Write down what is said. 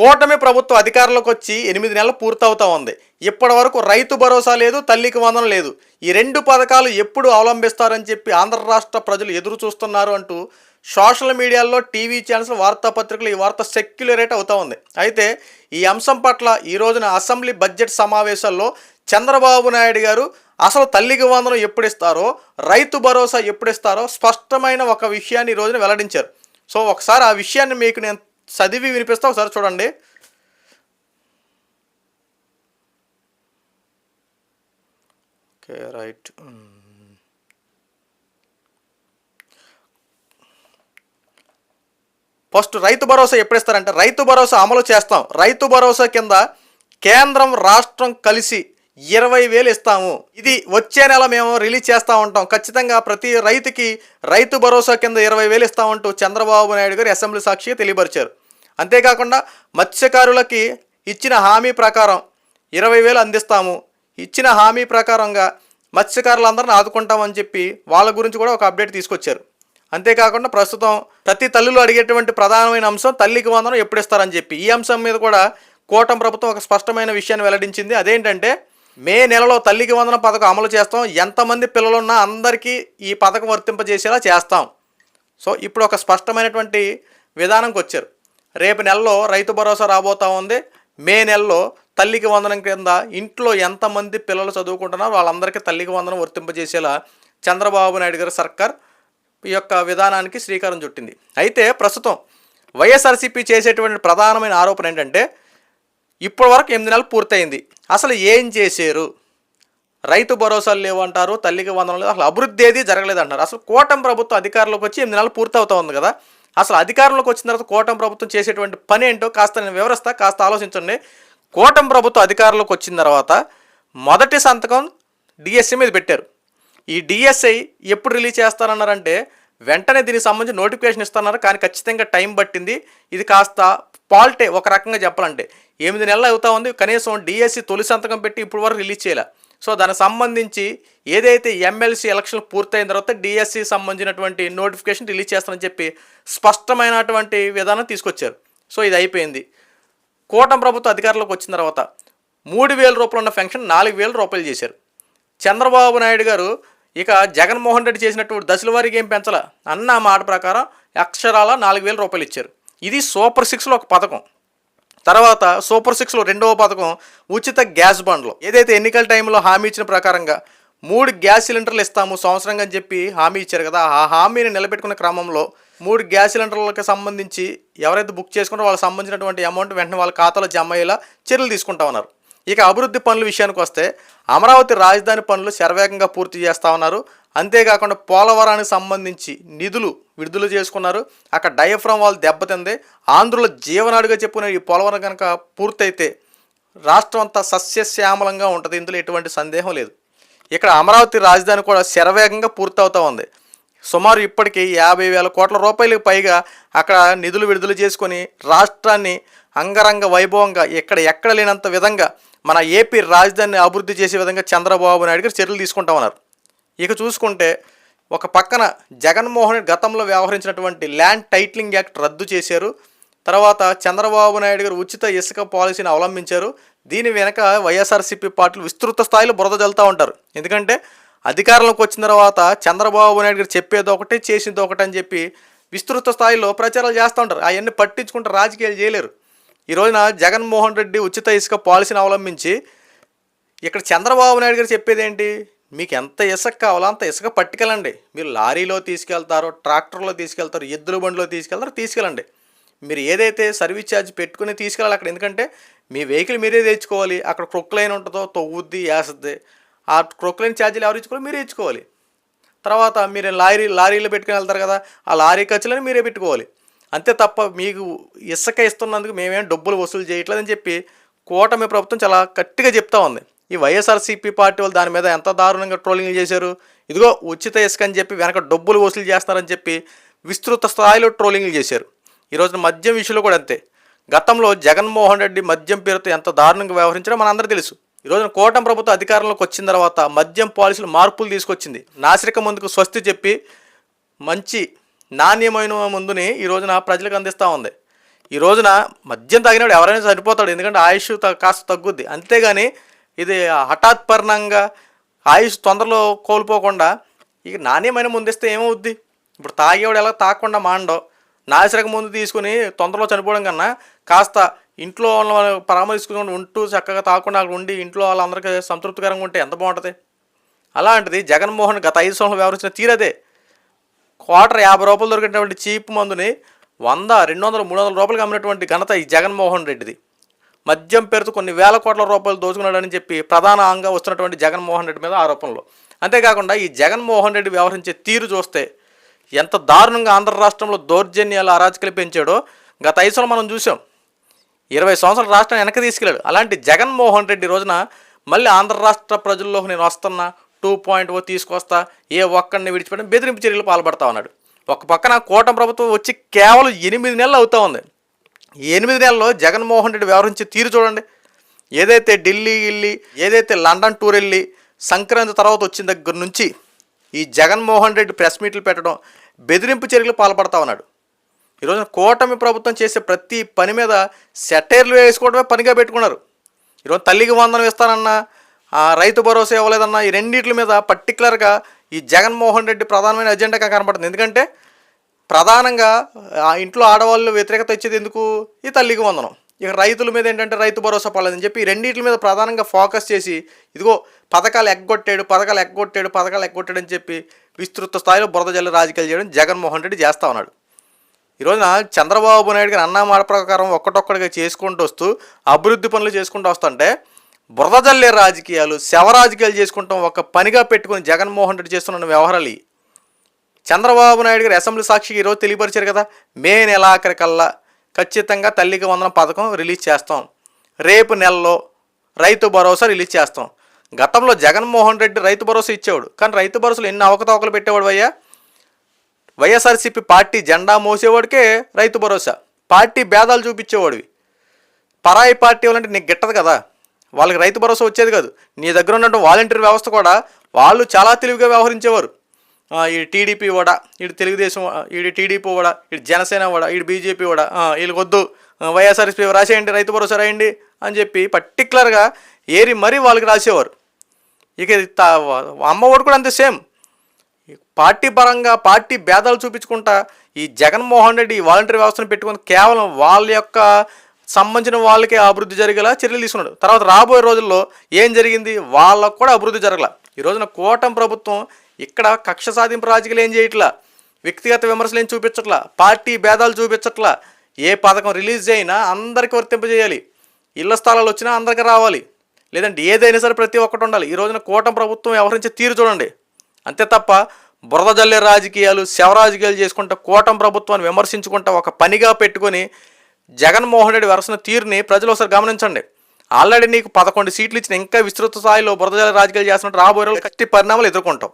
కూటమి ప్రభుత్వం అధికారంలోకి వచ్చి ఎనిమిది నెలలు పూర్తవుతా ఉంది. ఇప్పటి వరకు రైతు భరోసా లేదు తల్లికి వందనం లేదు. ఈ రెండు పథకాలు ఎప్పుడు అవలంబిస్తారని చెప్పి ఆంధ్ర రాష్ట్ర ప్రజలు ఎదురు చూస్తున్నారు అంటూ సోషల్ మీడియాలో టీవీ ఛానల్స్ వార్తాపత్రికలు ఈ వార్త సెక్యులరేట్ అవుతా ఉంది. అయితే ఈ అంశం పట్ల ఈ రోజున అసెంబ్లీ బడ్జెట్ సమావేశాల్లో చంద్రబాబు నాయుడు గారు అసలు తల్లికి వందనం ఎప్పుడు ఇస్తారో రైతు భరోసా ఎప్పుడు ఇస్తారో స్పష్టమైన ఒక విషయాన్ని ఈ రోజున వెల్లడించారు. సో ఒకసారి ఆ విషయాన్ని మీకు నేను చదివి వినిపిస్తా ఒకసారి చూడండి. Okay right. First Rythu Bharosa ఎప్పుడు ఇస్తారంటే రైతు భరోసా అమలు చేస్తాం. రైతు భరోసా కింద కేంద్రం రాష్ట్రం కలిసి ఇరవై వేలు ఇస్తాము. ఇది వచ్చే నెల మేము రిలీజ్ చేస్తూ ఉంటాం. ఖచ్చితంగా ప్రతి రైతుకి రైతు భరోసా కింద ఇరవై వేలు ఇస్తామంటూ చంద్రబాబు నాయుడు గారు అసెంబ్లీ సాక్షిగా తెలియపరిచారు. అంతేకాకుండా మత్స్యకారులకి ఇచ్చిన హామీ ప్రకారం ఇరవై వేలు అందిస్తాము. ఇచ్చిన హామీ ప్రకారంగా మత్స్యకారులందరిని ఆదుకుంటామని చెప్పి వాళ్ళ గురించి కూడా ఒక అప్డేట్ తీసుకొచ్చారు. అంతేకాకుండా ప్రస్తుతం ప్రతి తల్లులు అడిగేటువంటి ప్రధానమైన అంశం తల్లికి వందనం ఎప్పుడు ఇస్తారని చెప్పి. ఈ అంశం మీద కూడా కూటమి ప్రభుత్వం ఒక స్పష్టమైన విషయాన్ని వెల్లడించింది. అదేంటంటే మే నెలలో తల్లికి వందన పథకం అమలు చేస్తాం. ఎంతమంది పిల్లలున్నా అందరికీ ఈ పథకం వర్తింపజేసేలా చేస్తాం. సో ఇప్పుడు ఒక స్పష్టమైనటువంటి విధానంకి వచ్చారు రేపు నెలలో రైతు భరోసా రాబోతా ఉంది. మే నెలలో తల్లికి వందనం కింద ఇంట్లో ఎంతమంది పిల్లలు చదువుకుంటున్నారో వాళ్ళందరికీ తల్లికి వందనం వర్తింపజేసేలా చంద్రబాబు నాయుడు గారి సర్కార్ ఈ యొక్క విధానానికి శ్రీకారం చుట్టింది. అయితే ప్రస్తుతం వైఎస్ఆర్సీపీ చేసేటువంటి ప్రధానమైన ఆరోపణ ఏంటంటే ఇప్పటి వరకు ఎనిమిది నెలలు పూర్తయింది. అసలు ఏం చేశారు? రైతు భరోసాలు లేవంటారు తల్లికి వందనం లేదు అసలు అభివృద్ధి ఏది జరగలేదు అంటారు. అసలు కూటమి ప్రభుత్వం అధికారంలోకి వచ్చి ఎనిమిది నెలలు పూర్తవుతా ఉంది కదా. అసలు అధికారంలోకి వచ్చిన తర్వాత కూటమి ప్రభుత్వం చేసేటువంటి పని ఏంటో కాస్త నేను వివరిస్తా కాస్త ఆలోచించండి. కూటమి ప్రభుత్వం అధికారంలోకి వచ్చిన తర్వాత మొదటి సంతకం డిఎస్సి మీద పెట్టారు. ఈ డిఎస్ఐ ఎప్పుడు రిలీజ్ చేస్తారన్నారంటే వెంటనే దీనికి సంబంధించి నోటిఫికేషన్ ఇస్తున్నారు కానీ ఖచ్చితంగా టైం పట్టింది. ఇది కాస్త పాల్టే ఒక రకంగా చెప్పాలంటే. ఎనిమిది నెలలు అవుతా ఉంది కనీసం డిఎస్సి తొలి సంతకం పెట్టి ఇప్పుడు వరకు రిలీజ్ చేయాలి. సో దానికి సంబంధించి ఏదైతే ఎమ్మెల్సీ ఎలక్షన్ పూర్తయిన తర్వాత డిఎస్సి సంబంధించినటువంటి నోటిఫికేషన్ రిలీజ్ చేస్తానని చెప్పి స్పష్టమైనటువంటి విధానం తీసుకొచ్చారు. సో ఇది అయిపోయింది. కూటమి ప్రభుత్వం అధికారంలోకి వచ్చిన తర్వాత మూడు వేల రూపాయలు ఉన్న పెన్షన్ నాలుగు వేల రూపాయలు చేశారు. చంద్రబాబు నాయుడు గారు ఇక జగన్మోహన్ రెడ్డి చేసినటువంటి దశల వారికి ఏం పెంచాల? అన్న మాట ప్రకారం అక్షరాల నాలుగు వేల రూపాయలు ఇచ్చారు. ఇది సూపర్ సిక్స్లో ఒక పథకం. తర్వాత సూపర్ సిక్స్లో రెండవ పథకం ఉచిత గ్యాస్ బండ్లు. ఏదైతే ఎన్నికల టైంలో హామీ ఇచ్చిన ప్రకారంగా మూడు గ్యాస్ సిలిండర్లు ఇస్తాము సంవత్సరంగా అని చెప్పి హామీ ఇచ్చారు కదా ఆ హామీని నిలబెట్టుకున్న క్రమంలో మూడు గ్యాస్ సిలిండర్లకు సంబంధించి ఎవరైతే బుక్ చేసుకుంటారో వాళ్ళకి సంబంధించినటువంటి అమౌంట్ వెంటనే వాళ్ళ ఖాతాలో జమ అయ్యేలా చర్యలు తీసుకుంటా ఉన్నారు. ఇక అభివృద్ధి పనుల విషయానికి వస్తే అమరావతి రాజధాని పనులు శరవేగంగా పూర్తి చేస్తా ఉన్నారు. అంతేకాకుండా పోలవరానికి సంబంధించి నిధులు విడుదల చేసుకున్నారు. అక్కడ డయఫ్రమ్ వాళ్ళు దెబ్బతింది ఆంధ్రుల జీవనాడుగా చెప్పుకునే ఈ పోలవరం కనుక పూర్తయితే రాష్ట్రం అంతా సస్యశ్యామలంగా ఉంటుంది. ఇందులో ఎటువంటి సందేహం లేదు. ఇక్కడ అమరావతి రాజధాని కూడా శరవేగంగా పూర్తవుతూ ఉంది. సుమారు ఇప్పటికీ యాభై వేల కోట్ల రూపాయలకు పైగా అక్కడ నిధులు విడుదల చేసుకొని రాష్ట్రాన్ని అంగరంగ వైభవంగా ఎక్కడ ఎక్కడ లేనంత విధంగా మన ఏపీ రాజధానిని అభివృద్ధి చేసే విధంగా చంద్రబాబు నాయుడు గారు చర్యలు తీసుకుంటామన్నారు ఇక చూసుకుంటే ఒక పక్కన జగన్మోహన్ రెడ్డి గతంలో వ్యవహరించినటువంటి ల్యాండ్ టైటిలింగ్ యాక్ట్ రద్దు చేశారు. తర్వాత చంద్రబాబు నాయుడు గారు ఉచిత ఇసుక పాలసీని అవలంబించారు. దీని వెనక వైఎస్ఆర్సీపీ పార్టీలు విస్తృత స్థాయిలో బురద జల్లుతూ ఉంటారు. ఎందుకంటే అధికారంలోకి వచ్చిన తర్వాత చంద్రబాబు నాయుడు గారు చెప్పేది ఒకటే చేసింది ఒకటి అని చెప్పి విస్తృత స్థాయిలో ప్రచారాలు చేస్తూ ఉంటారు. అవన్నీ పట్టించుకుంటే రాజకీయాలు చేయలేరు. ఈ రోజున జగన్మోహన్ రెడ్డి ఉచిత ఇసుక పాలసీని అవలంబించి ఇక్కడ చంద్రబాబు నాయుడు గారు చెప్పేది ఏంటి? మీకు ఎంత ఇసుక కావాలో అంత ఇసుక పట్టుకెళ్ళండి. మీరు లారీలో తీసుకెళ్తారో ట్రాక్టర్లో తీసుకెళ్తారో ఎద్దుల బండిలో తీసుకెళ్తారో తీసుకెళ్ళండి. మీరు ఏదైతే సర్వీస్ ఛార్జ్ పెట్టుకుని తీసుకెళ్ళాలి అక్కడ ఎందుకంటే మీ వెహికల్ మీరే తెచ్చుకోవాలి. అక్కడ క్రొక్లైన్ ఉంటుందో తొవ్వుద్ది వేస్తుంది. ఆ క్రొక్లైన్ ఛార్జీలు ఎవరు ఇచ్చుకోవాలి మీరే ఇచ్చుకోవాలి. తర్వాత మీరు లారీ లారీలో పెట్టుకుని వెళ్తారు కదా ఆ లారీ ఖర్చులను మీరే పెట్టుకోవాలి. అంతే తప్ప మీకు ఇసుక ఇస్తున్నందుకు మేమేం డబ్బులు వసూలు చేయట్లేదని చెప్పి కూటమి ప్రభుత్వం చాలా గట్టిగా చెప్తా ఉంది. ఈ వైఎస్ఆర్సీపీ పార్టీ వాళ్ళు దాని మీద ఎంత దారుణంగా ట్రోలింగ్ చేశారు? ఇదిగో ఉచిత ఇసుక అని చెప్పి వెనక డబ్బులు వసూలు చేస్తున్నారని చెప్పి విస్తృత స్థాయిలో ట్రోలింగ్లు చేశారు. ఈ రోజున మద్యం విషయంలో కూడా అంతే. గతంలో జగన్మోహన్ రెడ్డి మద్యం పేరుతో ఎంత దారుణంగా వ్యవహరించారో మనందరూ తెలుసు. ఈ రోజున కూటమి ప్రభుత్వం అధికారంలోకి వచ్చిన తర్వాత మద్యం పాలసీలు మార్పులు తీసుకొచ్చింది. నాసిరిక ముందుకు స్వస్తి చెప్పి మంచి నాణ్యమైన ముందుని ఈ రోజున ప్రజలకు అందిస్తూ ఉంది. ఈ రోజున మద్యం తాగినప్పుడు ఎవరైనా చనిపోతాడు. ఎందుకంటే ఆయుష్ త- కాస్త తగ్గుద్ది. అంతేగాని ఇది హఠాత్పరణంగా ఆయుష్ తొందరలో కోల్పోకుండా ఇక నాణ్యమైన ముందిస్తే ఏమవుద్ది? ఇప్పుడు తాగేవాడు ఎలా తాగకుండా మాండో నాశరక ముందు తీసుకుని తొందరలో చనిపోవడం కన్నా కాస్త ఇంట్లో వాళ్ళ పరామర్శించుకుని ఉంటూ చక్కగా తాగకుండా అక్కడ ఉండి ఇంట్లో వాళ్ళందరికీ సంతృప్తికరంగా ఉంటే ఎంత బాగుంటుంది? అలాంటిది జగన్మోహన్ గత ఐదు సంవత్సరాలు వ్యవహరించిన తీరదే క్వార్టర్ యాభై రూపాయలు దొరికినటువంటి చీప్ మందుని వంద రెండు వందలు మూడు వందల రూపాయలు అమ్మినటువంటి ఘనత ఈ జగన్మోహన్ రెడ్డిది. మద్యం పేరుతో కొన్ని వేల కోట్ల రూపాయలు దోచుకున్నాడని చెప్పి ప్రధానంగా వస్తున్నటువంటి జగన్మోహన్ రెడ్డి మీద ఆరోపణలు. అంతేకాకుండా ఈ జగన్మోహన్ రెడ్డి వ్యవహరించే తీరు చూస్తే ఎంత దారుణంగా ఆంధ్ర రాష్ట్రంలో దౌర్జన్యాలు అరాచకలు పెంచాడో గత ఐదు మనం చూసాం ఇరవై సంవత్సరాల రాష్ట్రం వెనక్కి తీసుకెళ్ళాడు. అలాంటి జగన్మోహన్ రెడ్డి రోజున మళ్ళీ ఆంధ్ర రాష్ట్ర ప్రజల్లో నేను వస్తున్నా టూ పాయింట్ ఓ తీసుకొస్తా ఏ ఒక్కడిని విడిచిపెట్టి బెదిరింపు చర్యలు పాల్పడతా ఉన్నాడు. ఒక పక్కన కూటమి ప్రభుత్వం వచ్చి కేవలం ఎనిమిది నెలలు అవుతా ఉంది. ఎనిమిది నెలల్లో జగన్మోహన్ రెడ్డి వ్యవహరించి తీరు చూడండి. ఏదైతే ఢిల్లీ వెళ్ళి ఏదైతే లండన్ టూర్ వెళ్ళి సంక్రాంతి తర్వాత వచ్చిన దగ్గర నుంచి ఈ జగన్మోహన్ రెడ్డి ప్రెస్ మీట్లు పెట్టడం బెదిరింపు చర్యలు పాల్పడతా ఉన్నాడు. ఈరోజు కూటమి ప్రభుత్వం చేసే ప్రతి పని మీద సెటైర్లు వేసుకోవడమే పనిగా పెట్టుకున్నారు. ఈరోజు తల్లికి వందనం ఇస్తానన్నా రైతు భరోసా ఇవ్వలేదన్న ఈ రెండింటి మీద పర్టికులర్గా ఈ జగన్మోహన్ రెడ్డి ప్రధానమైన ఎజెండాగా కనబడుతుంది. ఎందుకంటే ప్రధానంగా ఆ ఇంట్లో ఆడవాళ్ళు వ్యతిరేకత ఇచ్చేది ఎందుకు? ఈ తల్లికి వందనం. ఇక రైతుల మీద ఏంటంటే రైతు భరోసా పడలేదని చెప్పి రెండింటి మీద ప్రధానంగా ఫోకస్ చేసి ఇదిగో పథకాలు ఎగ్గొట్టాడు పథకాలు ఎగ్గొట్టాడు పథకాలు ఎగ్గొట్టాడు అని చెప్పి విస్తృత స్థాయిలో బురద జల్లి రాజకీయాలు చేయడం జగన్మోహన్ రెడ్డి చేస్తా ఉన్నాడు. ఈరోజున చంద్రబాబు నాయుడు గారు అన్న మాట ప్రకారం ఒక్కటొక్కడిగా చేసుకుంటూ వస్తూ అభివృద్ధి పనులు చేసుకుంటూ వస్తుంటే బురదజల్లే రాజకీయాలు శవ రాజకీయాలు చేసుకుంటాం ఒక పనిగా పెట్టుకుని జగన్మోహన్ రెడ్డి చేస్తున్న వ్యవహారాలు చంద్రబాబు నాయుడు గారు అసెంబ్లీ సాక్షికి ఈరోజు తెలియపరిచారు కదా? మే నెలాఖరికల్లా ఖచ్చితంగా తల్లికి వందన పథకం రిలీజ్ చేస్తాం. రేపు నెలలో రైతు భరోసా రిలీజ్ చేస్తాం. గతంలో జగన్మోహన్ రెడ్డి రైతు భరోసా ఇచ్చేవాడు. కానీ రైతు భరోసాలు ఎన్ని అవకతవకలు పెట్టేవాడు అయ్యా? వైఎస్ఆర్సీపీ పార్టీ జెండా మోసేవాడికే రైతు భరోసా. పార్టీ భేదాలు చూపించేవాడివి. పరాయి పార్టీ వాళ్ళంటే నీకు గిట్టదు కదా? వాళ్ళకి రైతు భరోసా వచ్చేది కాదు. నీ దగ్గర ఉన్నటువంటి వాలంటీర్ వ్యవస్థ కూడా వాళ్ళు చాలా తెలివిగా వ్యవహరించేవారు. ఈ టీడీపీ కూడా ఇటు తెలుగుదేశం ఈడు టీడీపీ కూడా ఇటు జనసేన కూడా ఇటు బీజేపీ కూడా ఆ, వీళ్ళకి వద్దు వైఎస్ఆర్ఎస్పీ వైఎస్ఆర్సీపీ రాసేయండి రైతు భరోసా రాయండి అని చెప్పి పర్టికులర్గా ఏరి మరీ వాళ్ళకి రాసేవారు. ఇక ఇది తా- అమ్మ ఒడి కూడా అంతే సేమ్. పార్టీ పరంగా పార్టీ భేదాలు చూపించుకుంటా ఈ జగన్మోహన్ రెడ్డి ఈ వాలంటీర్ వ్యవస్థను పెట్టుకుని కేవలం వాళ్ళ యొక్క సంబంధించిన వాళ్ళకే అభివృద్ధి జరిగేలా చర్యలు తీసుకున్నాడు. తర్వాత రాబోయే రోజుల్లో ఏం జరిగింది? వాళ్ళకు కూడా అభివృద్ధి జరగల. ఈ రోజున కూటమి ప్రభుత్వం ఇక్కడ కక్ష సాధింపు రాజకీయాలు ఏం చేయట్లా? వ్యక్తిగత విమర్శలు ఏం చూపించట్లా? పార్టీ భేదాలు చూపించట్లా? ఏ పథకం రిలీజ్ అయినా అందరికీ వర్తింపజేయాలి ఇళ్ళ స్థలాలు వచ్చినా అందరికీ రావాలి. లేదంటే ఏదైనా సరే ప్రతి ఒక్కటి ఉండాలి. ఈ రోజున కూటమి ప్రభుత్వం వ్యవహరించే తీరు చూడండి. అంతే తప్ప బురద జల్లే రాజకీయాలు శవ రాజకీయాలు చేసుకుంటా కూటమి ప్రభుత్వాన్ని విమర్శించుకుంటా ఒక పనిగా పెట్టుకొని జగన్మోహన్ రెడ్డి వరుసన తీరుని ప్రజలు ఒకసారి గమనించండి. ఆల్రెడీ నీకు పదకొండు సీట్లు ఇచ్చిన ఇంకా విస్తృత స్థాయిలో బురద రాజకీయాలు చేస్తున్నట్టు రాబోయే కట్టి పరిణామాలు ఎదుర్కొంటాం